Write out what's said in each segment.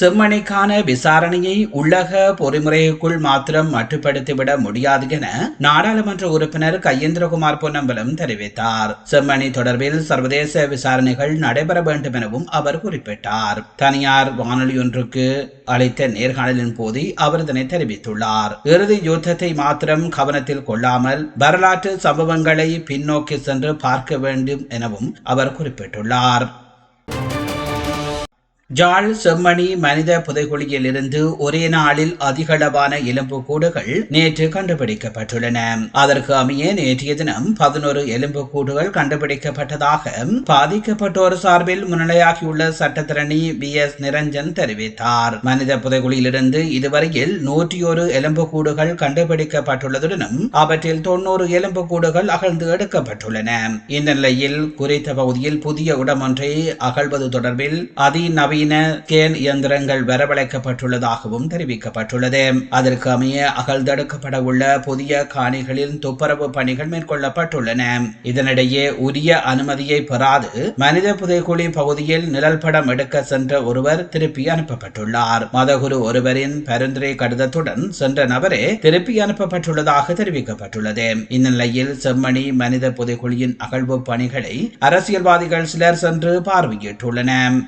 செம்மணிக்கான விசாரணையை உள்ளக பொறிமுறைக்குள் மாத்திரம் மட்டுப்படுத்திவிட முடியாது என நாடாளுமன்ற உறுப்பினர் கையேந்திரகுமார் பொன்னம்பலம் தெரிவித்தார். செம்மணி தொடர்பில் சர்வதேச விசாரணைகள் நடைபெற வேண்டும் எனவும் அவர் குறிப்பிட்டார். தனியார் வானொலி ஒன்றுக்கு அளித்த நேர்காணலின் போது அவர் இதனை தெரிவித்துள்ளார். இறுதி யுத்தத்தை மாத்திரம் கவனத்தில் கொள்ளாமல் வரலாற்று சம்பவங்களை பின்னோக்கி சென்று பார்க்க வேண்டும் எனவும் அவர் குறிப்பிட்டுள்ளார். ஜாழ் செம்மணி மனித புதைகுழியிலிருந்து ஒரே நாளில் அதிகளவான எலும்பு கூடுகள் நேற்று கண்டுபிடிக்கப்பட்டுள்ளன. அதற்கு அமைய நேற்றைய தினம் பதினோரு எலும்பு கூடுகள் கண்டுபிடிக்கப்பட்டதாக பாதிக்கப்பட்டோர் சார்பில் முன்னிலையாகியுள்ள சட்டத்திரணி பி. எஸ். நிரஞ்சன் தெரிவித்தார். மனித புதைகுழியிலிருந்து இதுவரையில் நூற்றி ஒரு எலும்பு கூடுகள் கண்டுபிடிக்கப்பட்டுள்ளதுடனும் அவற்றில் தொன்னூறு எலும்பு கூடுகள் அகழ்ந்து எடுக்கப்பட்டுள்ளன. இந்த நிலையில் குறித்த பகுதியில் புதிய இடம் ஒன்றை அகழ்வது தொடர்பில் அதிநவீன நவீன கேன் இயந்திரங்கள் வரவழைக்கப்பட்டுள்ளதாகவும் தெரிவிக்கப்பட்டுள்ளது. அதற்கு அமைய அகழ்ந்தெடுக்கப்பட உள்ள புதிய காணிகளில் துப்புரவு பணிகள் மேற்கொள்ளப்பட்டுள்ளன. இதனிடையே உரிய அனுமதியை பெறாது மனித புதைக்குழி பகுதியில் நிழல் படம் எடுக்க சென்ற ஒருவர் திருப்பி அனுப்பப்பட்டுள்ளார். மதகுரு ஒருவரின் பரிந்துரை கடிதத்துடன் சென்ற நபரே திருப்பி அனுப்பப்பட்டுள்ளதாக தெரிவிக்கப்பட்டுள்ளது. இந்த நிலையில் செம்மணி மனித புதைக்குழியின் அகழ்வு பணிகளை அரசியல்வாதிகள் சிலர் சென்று பார்வையிட்டுள்ளனர்.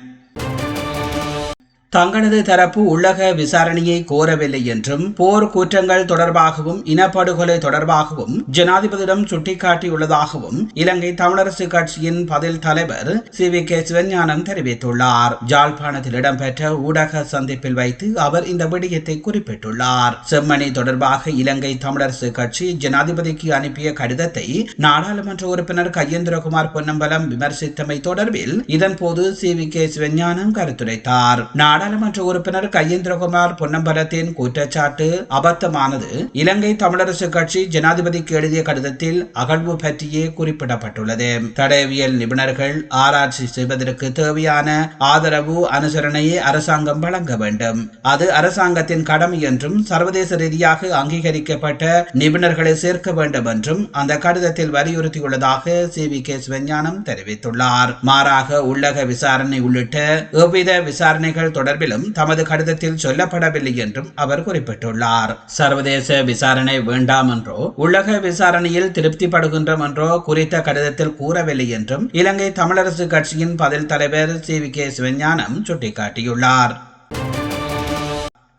தங்களது தரப்பு உள்ளக விசாரணையை கோரவில்லை என்றும் போர் குற்றங்கள் தொடர்பாகவும் இனப்படுகொலை தொடர்பாகவும் ஜனாதிபதியிடம் சுட்டிக்காட்டியுள்ளதாகவும் இலங்கை தமிழரசு கட்சியின் பதில் தலைவர் சி. வி. கே. சிவஞானம் தெரிவித்துள்ளார். ஜாழ்ப்பாணத்தில் இடம்பெற்ற ஊடக சந்திப்பில் வைத்து அவர் இந்த விடயத்தை குறிப்பிட்டுள்ளார். செம்மணி தொடர்பாக இலங்கை தமிழரசு கட்சி ஜனாதிபதிக்கு அனுப்பிய கடிதத்தை நாடாளுமன்ற உறுப்பினர் கையேந்திரகுமார் பொன்னம்பலம் விமர்சித்தமை தொடர்பில் இதன்போது சி. வி. கே. சிவஞானம் கருத்துரைத்தார். நாடாளுமன்ற உறுப்பினர் கையேந்திரகுமார் பொன்னம்பலத்தின் குற்றச்சாட்டு அபத்தமானது. இலங்கை தமிழரசு கட்சி ஜனாதிபதிக்கு எழுதிய கடிதத்தில் அகழ்வு பற்றியே குறிப்பிடப்பட்டுள்ளது. தடயவியல் நிபுணர்கள் ஆராய்ச்சி செய்வதற்கு தேவையான ஆதரவு அனுசரணையை அரசாங்கம் வழங்க வேண்டும். அது அரசாங்கத்தின் கடமை என்றும் சர்வதேச ரீதியாக அங்கீகரிக்கப்பட்ட நிபுணர்களை சேர்க்க வேண்டும் என்றும் அந்த கடிதத்தில் வலியுறுத்தியுள்ளதாக சி. வி. கே. சிவஞானம் தெரிவித்துள்ளார். மாறாக உள்ளக விசாரணை உள்ளிட்ட எவ்வித விசாரணைகள் தொடர் தொடர்பிலும் தமது கடிதத்தில் சொல்லப்படவில்லை என்றும் அவர் குறிப்பிட்டுள்ளார். சர்வதேச விசாரணை வேண்டாம் என்றோ உலக விசாரணையில் திருப்திப்படுகின்றோம் என்றோ குறித்த கடிதத்தில் கூறவில்லை என்றும் இலங்கை தமிழரசு கட்சியின் பதில் தலைவர் சி வி கே சிவஞானம் சுட்டிக்காட்டியுள்ளார்.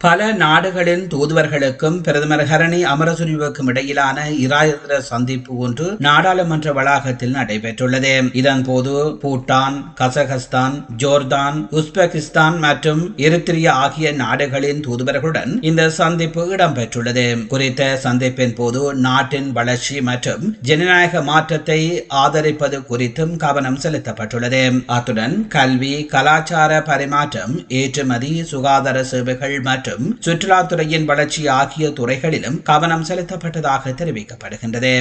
பல நாடுகளின் தூதுவர்களுக்கும் பிரதமர் ஹரணி அமரசுரிவுக்கும் இடையிலான இராயிர சந்திப்பு ஒன்று நாடாளுமன்ற வளாகத்தில் நடைபெற்றுள்ளது. இதன்போது பூட்டான் கசகஸ்தான் ஜோர்தான் உஸ்பெகிஸ்தான் மற்றும் எரித்திரியா ஆகிய நாடுகளின் தூதுவர்களுடன் இந்த சந்திப்பு இடம்பெற்றுள்ளது. குறித்த சந்திப்பின் போது நாட்டின் வளர்ச்சி மற்றும் ஜனநாயக மாற்றத்தை ஆதரிப்பது குறித்தும் கவனம் செலுத்தப்பட்டுள்ளது. அத்துடன் கல்வி கலாச்சார பரிமாற்றம் ஏற்றுமதி சுகாதார சேவைகள் மற்றும் மற்றும் சுற்றுலாத்துறையின் வளர்ச்சி ஆகிய துறைகளிலும் கவனம் செலுத்தப்பட்டதாக தெரிவிக்கப்படுகின்றது.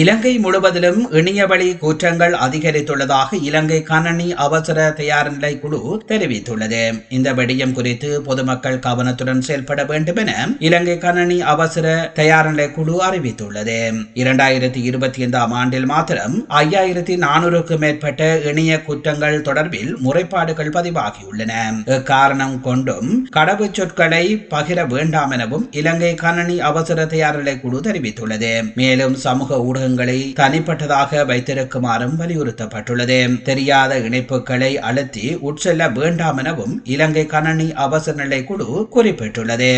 இலங்கை முழுவதிலும் இணையவழி குற்றங்கள் அதிகரித்துள்ளதாக இலங்கை கணனி அவசர தயார் நிலை குழு தெரிவித்துள்ளது. இந்த விடயம் குறித்து பொதுமக்கள் கவனத்துடன் செயல்பட வேண்டும் என இலங்கை கணனி அவசர தயார் நிலை குழு அறிவித்துள்ளது. இரண்டாயிரத்தி இருபத்தி ஐந்தாம் ஆண்டில் மாத்திரம் ஐயாயிரத்தி நானூறுக்கும் மேற்பட்ட இணைய குற்றங்கள் தொடர்பில் முறைப்பாடுகள் பதிவாகியுள்ளன. காரணம் கொண்டும் கடவுச்சொற்களை பகிர வேண்டாம் எனவும் இலங்கை கணனி அவசர தயார் நிலை குழு தெரிவித்துள்ளது. மேலும் சமூக ஊடக ஊடகங்களை தனிப்பட்டதாக வைத்திருக்குமாறும் வலியுறுத்தப்பட்டுள்ளது. தெரியாத இணைப்புகளை அழுத்தி உட்செல்ல வேண்டாம் எனவும் இலங்கை கணனி அவசர நிலை குழு குறிப்பிட்டுள்ளது.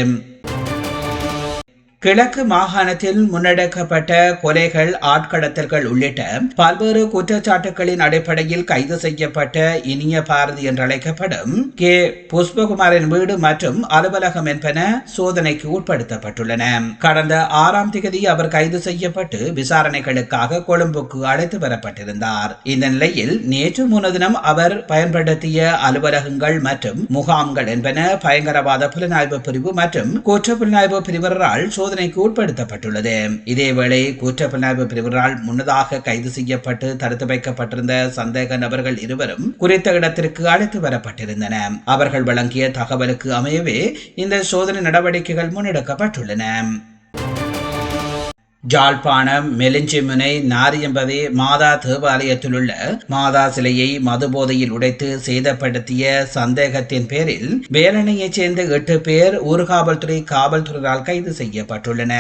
கிழக்கு மாகாணத்தில் முன்னெடுக்கப்பட்ட கொலைகள் ஆட்கடத்தல்கள் உள்ளிட்ட பல்வேறு குற்றச்சாட்டுகளின் அடிப்படையில் கைது செய்யப்பட்ட இனிய பாரதி என்றழைக்கப்படும் கே. புஷ்பகுமாரின் வீடு மற்றும் அலுவலகம் என்பன சோதனைக்கு உட்படுத்தப்பட்டுள்ளன. கடந்த ஆறாம் தேதி அவர் கைது செய்யப்பட்டு விசாரணைகளுக்காக கொழும்புக்கு அழைத்து வரப்பட்டிருந்தார். இந்த நிலையில் நேற்று முன்தினம் அவர் பயன்படுத்திய அலுவலகங்கள் மற்றும் முகாம்கள் என்பன பயங்கரவாத புலனாய்வு பிரிவு மற்றும் குற்ற புலனாய்வு பிரிவரால் சோதனை பரிசோதனைக்கு உட்படுத்தப்பட்டுள்ளது. இதேவேளை குற்றப்புலனாய்வு பிரிவினரால் முன்னதாக கைது செய்யப்பட்டு தடுத்து வைக்கப்பட்டிருந்த சந்தேக நபர்கள் இருவரும் குறித்த இடத்திற்கு அழைத்து வரப்பட்டிருந்தன. அவர்கள் வழங்கிய தகவலுக்கு அமையவே இந்த சோதனை நடவடிக்கைகள் முன்னெடுக்கப்பட்டுள்ளன. ஜாழ்ப்பாணம் மெலிஞ்சிமுனை நாரியம்பதி மாதா தேவாலயத்திலுள்ள மாதா சிலையை மதுபோதையில் உடைத்து சேதப்படுத்திய சந்தேகத்தின் பேரில் வேலனையைச் சேர்ந்த எட்டு பேர் ஊர்காவல்துறை காவல்துறையால் கைது செய்யப்பட்டுள்ளன.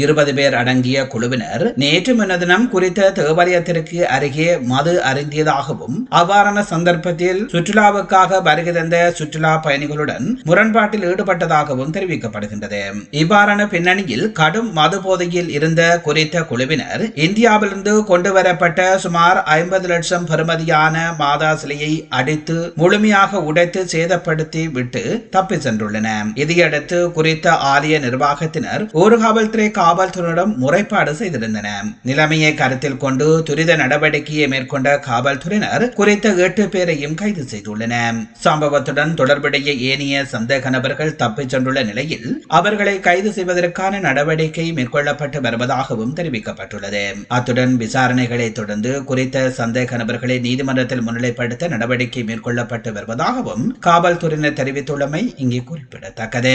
இருபது பேர் அடங்கிய குழுவினர் நேற்று முன்னதினம் குறித்த தேவாலயத்திற்கு அருகே மது அருந்தியதாகவும் அவ்வாறான சந்தர்ப்பத்தில் சுற்றுலாவுக்காக வருகை தந்த சுற்றுலா பயணிகளுடன் முரண்பாட்டில் ஈடுபட்டதாகவும் தெரிவிக்கப்படுகின்றது. இவ்வாறான பின்னணியில் கடும் மது போதையில் இருந்த குறித்த குழுவினர் இந்தியாவிலிருந்து கொண்டு வரப்பட்ட சுமார் ஐம்பது லட்சம் பெறுமதியான மாதா சிலையை அடித்து முழுமையாக உடைத்து சேதப்படுத்தி விட்டு தப்பி சென்றுள்ளன. இதையடுத்து குறித்த ஆலய நிர்வாகத்தினர் ஊர்காவல்துறை காவல்துறையிடம் முறைப்பாடு செய்திருந்தன நிலைமையை கருத்தில் கொண்டு துரித நடவடிக்கையை மேற்கொண்ட காவல்துறையினர் குறித்த எட்டு பேரையும் கைது செய்துள்ளனர். சம்பவத்துடன் தொடர்புடைய ஏனைய சந்தேக நபர்கள் தப்பிச் சென்றுள்ள நிலையில் அவர்களை கைது செய்வதற்கான நடவடிக்கை மேற்கொள்ளப்பட்டு வருவதாக உள்ளதாகவும் தெரிவிக்கப்பட்டுள்ளது. அத்துடன் விசாரணைகளை தொடர்ந்து குறித்த சந்தேக நபர்களை நீதிமன்றத்தில் முன்னிலைப்படுத்த நடவடிக்கை மேற்கொள்ளப்பட்டு வருவதாகவும் காவல்துறையினர் தெரிவித்துள்ளமை இங்கே குறிப்பிடத்தக்கது.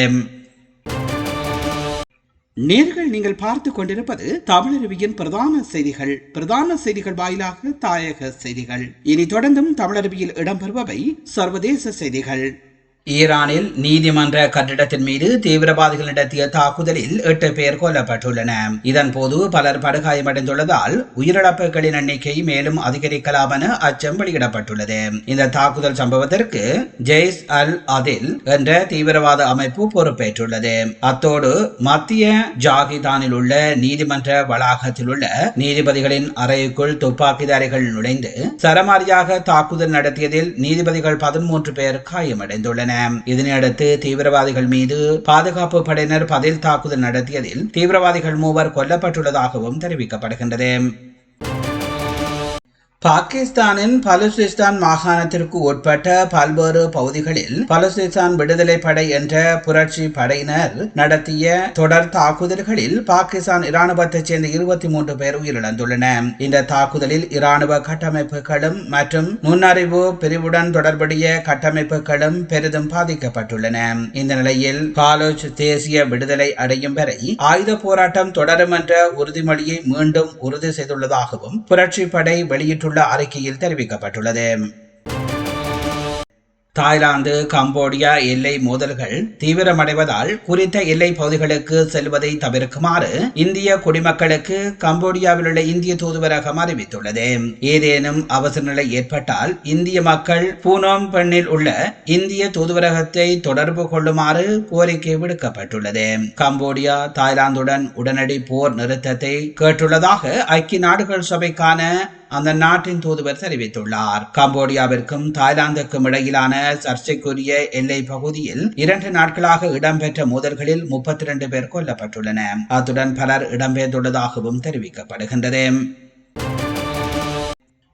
நேர்கள் நீங்கள் பார்த்து கொண்டிருப்பது தமிழருவியின் பிரதான செய்திகள். பிரதான செய்திகள் வாயிலாக தாயக செய்திகள். இனி தொடர்ந்தும் தமிழருவியில் இடம்பெறுபவை சர்வதேச செய்திகள். ஈரானில் நீதிமன்ற கட்டிடத்தின் மீது தீவிரவாதிகள் நடத்திய தாக்குதலில் எட்டு பேர் கொல்லப்பட்டுள்ளன. இதன் போது பலர் படுகாயமடைந்துள்ளதால் உயிரிழப்புகளின் எண்ணிக்கை மேலும் அதிகரிக்கலாம் என அச்சம் வெளியிடப்பட்டுள்ளது. இந்த தாக்குதல் சம்பவத்திற்கு ஜெய்ஸ் அல் அதில் என்ற தீவிரவாத அமைப்பு பொறுப்பேற்றுள்ளது. அத்தோடு மத்திய ஜாகிதானில் உள்ள நீதிமன்ற வளாகத்தில் உள்ள நீதிபதிகளின் அறைக்குள் துப்பாக்கிதாரிகள் நுழைந்து சரமாரியாக தாக்குதல் நடத்தியதில் நீதிபதிகள் பதிமூன்று பேர் காயமடைந்துள்ளனர். இதனையடுத்து தீவிரவாதிகள் மீது பாதுகாப்பு படையினர் பதில் தாக்குதல் நடத்தியதில் தீவிரவாதிகள் மூவர் கொல்லப்பட்டுள்ளதாகவும் தெரிவிக்கப்படுகின்றது. பாகிஸ்தானின் பலுசிஸ்தான் மாகாணத்திற்கு உட்பட்ட பல்வேறு பகுதிகளில் பலுசிஸ்தான் விடுதலை படை என்ற புரட்சி படையினர் நடத்திய தொடர் தாக்குதல்களில் பாகிஸ்தான் இராணுவத்தைச் சேர்ந்த இருபத்தி மூன்று பேர் உயிரிழந்துள்ளன. இந்த தாக்குதலில் இராணுவ கட்டமைப்புகளும் மற்றும் நுண்ணறிவு பிரிவுடன் தொடர்புடைய கட்டமைப்புகளும் பெரிதும் பாதிக்கப்பட்டுள்ளன. இந்த நிலையில் பாலோச் தேசிய விடுதலை அடையும் வரை ஆயுத போராட்டம் தொடரும் என்ற உறுதிமொழியை மீண்டும் உறுதி செய்துள்ளதாகவும் புரட்சி படை வெளியிட்டுள்ள வெளியிட்டுள்ள அறிக்கையில் தெரிவிக்கப்பட்டுள்ளது. தாய்லாந்து கம்போடியா எல்லை மோதல்கள் தீவிரமடைவதால் குறித்த எல்லை பகுதிகளுக்கு செல்வதை தவிர்க்குமாறு இந்திய குடிமக்களுக்கு கம்போடியாவில் உள்ள இந்திய தூதுவரகம் அறிவித்துள்ளது. ஏதேனும் அவசர நிலை ஏற்பட்டால் இந்திய மக்கள் பூனோம் பெண்ணில் உள்ள இந்திய தூதுவரகத்தை தொடர்பு கொள்ளுமாறு கோரிக்கை விடுக்கப்பட்டுள்ளது. கம்போடியா தாய்லாந்துடன் உடனடி போர் நிறுத்தத்தை கேட்டுள்ளதாக ஐக்கிய நாடுகள் சபைக்கான அந்த நாட்டின் தூதுவர் தெரிவித்துள்ளார். கம்போடியாவிற்கும் தாய்லாந்துக்கும் இடையிலான சர்ச்சைக்குரிய எல்லை பகுதியில் இரண்டு நாட்களாக இடம்பெற்ற மோதல்களில் முப்பத்தி இரண்டு பேர் கொல்லப்பட்டுள்ளனர். அத்துடன் பலர் இடம்பெயர்ந்துள்ளதாகவும் தெரிவிக்கப்படுகின்றது.